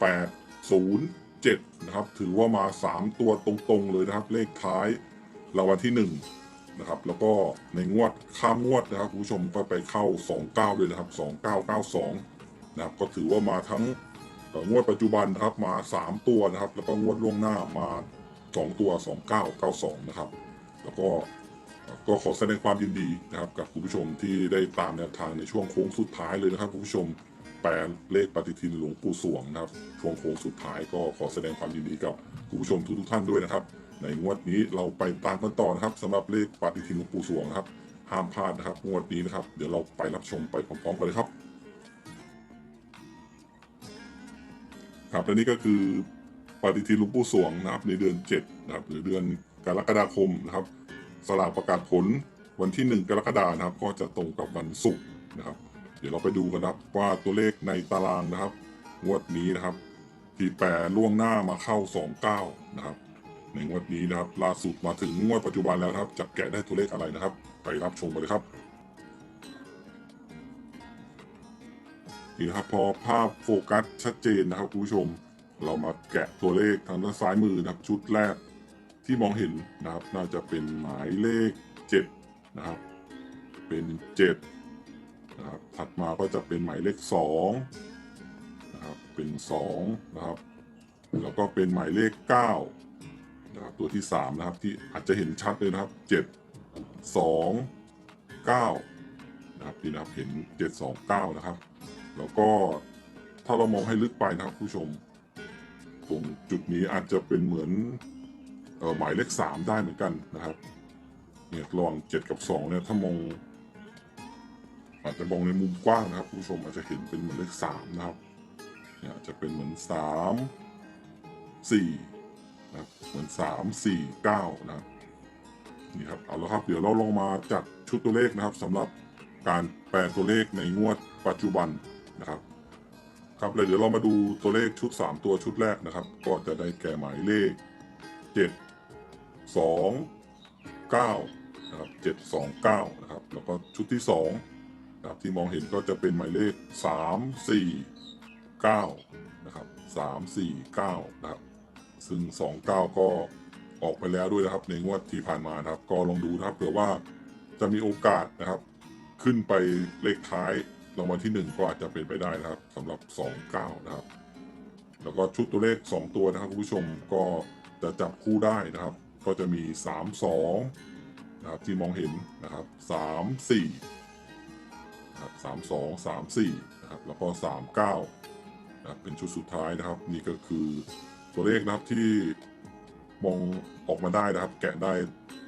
807 นะครับ ถือว่ามา 3 ตัวตรงๆเลยนะครับ เลขท้ายรางวัลที่ 1 นะครับ แล้วก็ในงวดข้ามงวดนะครับคุณผู้ชมก็ไปเข้า 29 เลยนะครับ 2992 นะครับ ก็ถือว่ามาทั้งงวดปัจจุบันนะครับมา 3 ตัวนะครับ แล้วก็งวดล่วงหน้ามา 2 ตัว 2992 นะครับ แล้วก็ก็ขอแสดงความยินดีนะครับกับคุณผู้ชมที่ได้ตามแนวทางในช่วงโค้งสุดท้ายเลยนะครับคุณผู้ชม ปลเลขปฏิทินหลวงปู่สวงนะครับช่วงโค้งสุดท้ายก็ขอแสดงความยินดีกับคุณผู้ชมทุกๆท่านด้วยนะครับ ในงวดนี้เราไปตามกันต่อนะครับสำหรับเลขปฏิทินหลวงปู่สวงนะครับ ห้ามพลาดนะครับ งวดนี้นะครับ เดี๋ยวเราไปรับชมไปพร้อมๆกันเลยครับ ครับและนี่ก็คือปฏิทินหลวงปู่สวงนะครับ ในเดือน7นะครับหรือเดือนกรกฎาคมนะครับ สลากประกาศผลวันที่ 1 กรกฎาคมนะครับ ก็จะตรงกับวันศุกร์นะครับ เดี๋ยวเราไปดูกันนะครับว่าตัวเลขในตารางนะครับ งวดนี้นะครับ ที่แปรล่วงหน้ามาเข้า 29 นะครับ ในงวดนี้นะครับล่าสุดมาถึงงวดปัจจุบันแล้วครับจะแกะได้ตัวเลขอะไรนะครับ ไปรับชมกันเลยครับนี่นะครับพอภาพโฟกัสชัดเจนนะครับคุณผู้ชม เรามาแกะตัวเลขทางด้านซ้ายมือนะครับ ชุดแรกที่มองเห็นนะครับ น่าจะเป็นหมายเลข 7 นะครับ เป็น 7 นะครับถัดมาก็จะเป็นหมายเลข2นะครับเป็น2นะครับแล้วก็เป็นหมายเลข9นะครับตัวที่3นะครับที่อาจจะเห็นชัดเลยนะครับ 7 2 9นะครับนี่นะครับเห็น 7 2 9 นะครับ แล้วก็ถ้าเรามองให้ลึกไปนะครับผู้ชมตรงจุดนี้อาจจะเป็นเหมือนออหมายเลขสามได้เหมือนกันนะครับเนี่ยระหว่างเจ็ดกับสองเนี่ยถ้ามอง อาจจะมองในมุมกว้างนะครับผู้ชมอาจจะเห็นเป็นเหมือนเลขสามนะครับเนี่ยจะเป็นเหมือนสามสี่นะครับเหมือนสามสี่เก้านะนี่ครับเอาละครับเดี๋ยวเราลองมาจัดชุดตัวเลขนะครับสำหรับการแปลตัวเลขในงวดปัจจุบันนะครับ ครับเลยเดี๋ยวเรามาดูตัวเลขชุด 3 ตัวชุดแรกนะครับ ก็จะได้แก่หมายเลข 7 2 9นะครับ7 2 9นะครับแล้วก็ชุดที่ 2 นะครับที่มองเห็นก็จะเป็นหมายเลข 3 4 9 นะครับ 3 4 9 นะครับ ซึ่ง 2 9 ก็ออกไปแล้วด้วยนะครับ ในงวดที่ผ่านมานะครับ ก็ลองดูนะครับเผื่อว่าจะมีโอกาสนะครับ ขึ้นไปเลขท้ายรางวัลที่ 1 ก็อาจจะเป็นไปได้นะครับสำหรับ 29 นะครับ แล้วก็ชุดตัวเลข 2 ตัวนะครับคุณผู้ชมก็จะจับคู่ได้นะครับ ก็จะมี 3 2นะครับที่มองเห็นนะครับ 3 4 3 2 3 4นะครับแล้วก็ 3 9นะครับเป็นชุดสุดท้ายนะครับ นี่ก็คือตัวเลขนะครับที่มองออกมาได้นะครับ แกะได้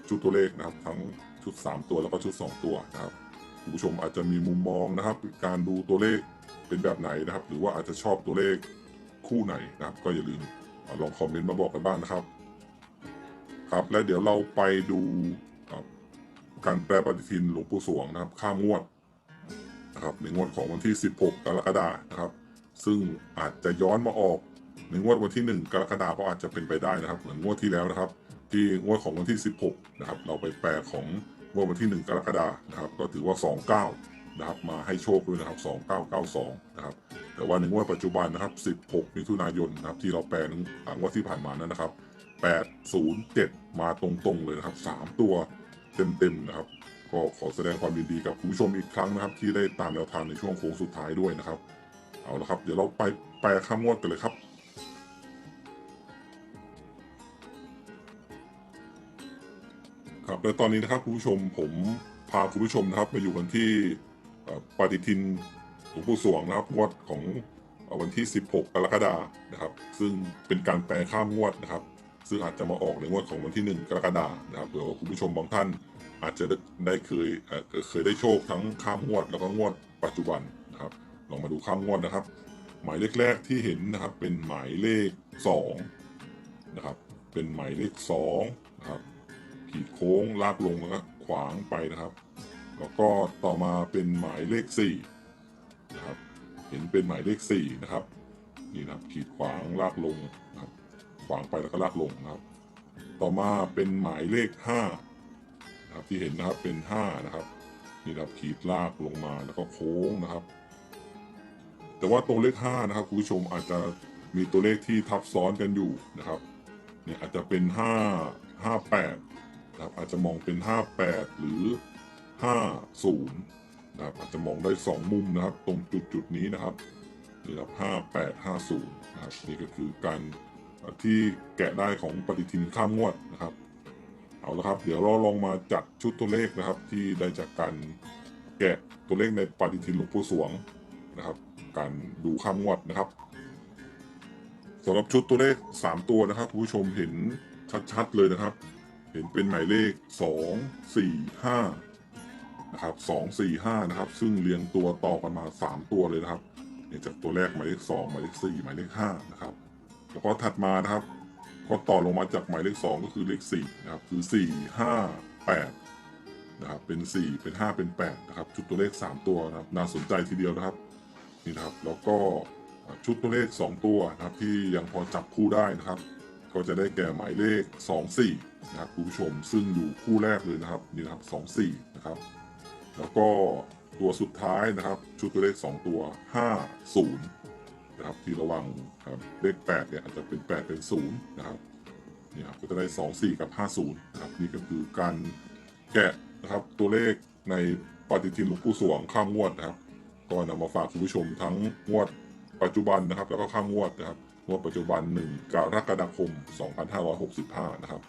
ชุดตัวเลขนะครับ ทั้งชุด 3 ตัวแล้วก็ชุด 2 ตัวนะครับคุณผู้ชมอาจจะมีมุมมองนะครับ การดูตัวเลขเป็นแบบไหนนะครับ หรือว่าอาจจะชอบตัวเลขคู่ไหนนะครับ ก็อย่าลืมลองคอมเมนต์มาบอกกันบ้างนะครับครับและเดี๋ยวเราไปดูการแปลปฏิทินหลวงปู่สวงนะครับ ข้ามงวด นะครับในงวดของวันที่ 16 กรกฎานะครับ ซึ่งอาจจะย้อนมาออกในงวดวันที่ 1 กรกฎาก็อาจจะเป็นไปได้นะครับ เหมือนงวดที่แล้วนะครับ ที่งวดของวันที่ 16 นะครับ เราไปแปลของงวดวันที่ 1 กรกฎานะครับ ก็ถือว่า 29 นะครับ มาให้โชคด้วยนะครับ 2992 นะครับ แต่ว่าในงวดปัจจุบันนะครับ 16 มิถุนายนนะครับ ที่เราแปลงงวดที่ผ่านมานั้นนะครับ 807 มาตรงๆเลยนะครับ 3 ตัวเต็มๆนะครับ ก็ขอแสดงความยินดีกับคุณผู้ชมอีกครั้งนะครับ ที่ได้ตามแนวทางในช่วงโค้งสุดท้ายด้วยนะครับ เอาละครับ เดี๋ยวเราไปแปลข้ามงวดกันเลยครับครับและตอนนี้นะครับคุณผู้ชมผมพาคุณผู้ชมนะครับมาอยู่กันที่ปฏิทินหลวงปู่สวงนะครับงวดของวันที่ 16 กรกฎานะครับ ซึ่งเป็นการแปลข้ามงวดนะครับ ซึ่งอาจจะมาออกในงวดของวันที่ 1 กรกฎานะครับเผื่อว่าคุณผู้ชมบางท่าน อาจจะได้เคยเคยได้โชคทั้งข้ามงวดแล้วก็งวดปัจจุบันนะครับลองมาดูข้ามงวดนะครับ หมายเลขแรกที่เห็นนะครับเป็นหมายเลข2นะครับเป็นหมายเลข2นะครับขีดโค้งลากลงแล้วก็ขวางไปนะครับ แล้วก็ต่อมาเป็นหมายเลขสี่นะครับเห็นเป็นหมายเลขสี่นะครับนี่นะครับขีดขวางลากลงนะครับขวางไปแล้วก็ลากลงนะครับ ต่อมาเป็นหมายเลขห้า นะครับที่เห็นนะครับเป็นห้านะครับนี่นะครับขีดลากลงมาแล้วก็โค้งนะครับ แต่ว่าตรงเลขห้านะครับคุณผู้ชมอาจจะมีตัวเลขที่ทับซ้อนกันอยู่นะครับเนี่ยอาจจะเป็นห้าห้าแปดนะครับอาจจะมองเป็นห้าแปดหรือห้าศูนย์นะครับอาจจะมองได้สองมุมนะครับ ตรงจุดจุดนี้นะครับนี่ครับห้าแปดห้าศูนย์นะครับนี่ก็คือการที่แกะได้ของปฏิทินข้ามงวดนะครับ เอาละครับ เดี๋ยวเราลองมาจัดชุดตัวเลขนะครับ ที่ได้จากการแกะตัวเลขในปฏิทินหลวงปู่สวงนะครับ การดูข้ามงวดนะครับสำหรับชุดตัวเลข 3 ตัวนะครับผู้ชมเห็นชัดๆเลยนะครับ เห็นเป็นหมายเลข 2 4 5นะครับ2 4 5นะครับ ซึ่งเรียงตัวต่อกันมา 3 ตัวเลยนะครับเนี่ยจากตัวแรกหมายเลข 2 หมายเลข 4 หมายเลข5นะครับแล้วก็ถัดมานะครับ ก็ต่อลงมาจากหมายเลข 2 ก็คือเลข4นะครับคือ 4 5 8นะครับเป็น 4 เป็น 5 เป็น 8 นะครับ ชุดตัวเลข 3 ตัวนะครับน่าสนใจทีเดียวนะครับนี่นะครับ แล้วก็ชุดตัวเลข 2 ตัวนะครับที่ยังพอจับคู่ได้นะครับ ก็จะได้แก่หมายเลข 2 4 นะครับคุณผู้ชมซึ่งอยู่คู่แรกเลยนะครับนี่นะครับ 2 4 นะครับ แล้วก็ตัวสุดท้ายนะครับ ชุดตัวเลข 2 ตัว 5 0 นะครับที่ระวังครับเลข8เนี่ยอาจจะเป็น 8 เป็น0นะครับเนี่ยครับก็จะได้ 2 4 กับ 50นะครับนี่ก็คือการแกะนะครับตัวเลขในปฏิทินหลวงปู่สวงข้ามงวดนะครับก็นำมาฝากคุณผู้ชมทั้งงวดปัจจุบันนะครับ แล้วก็ข้ามงวดนะครับงวดปัจจุบัน 1 กรกฎาคม 2565 นะครับ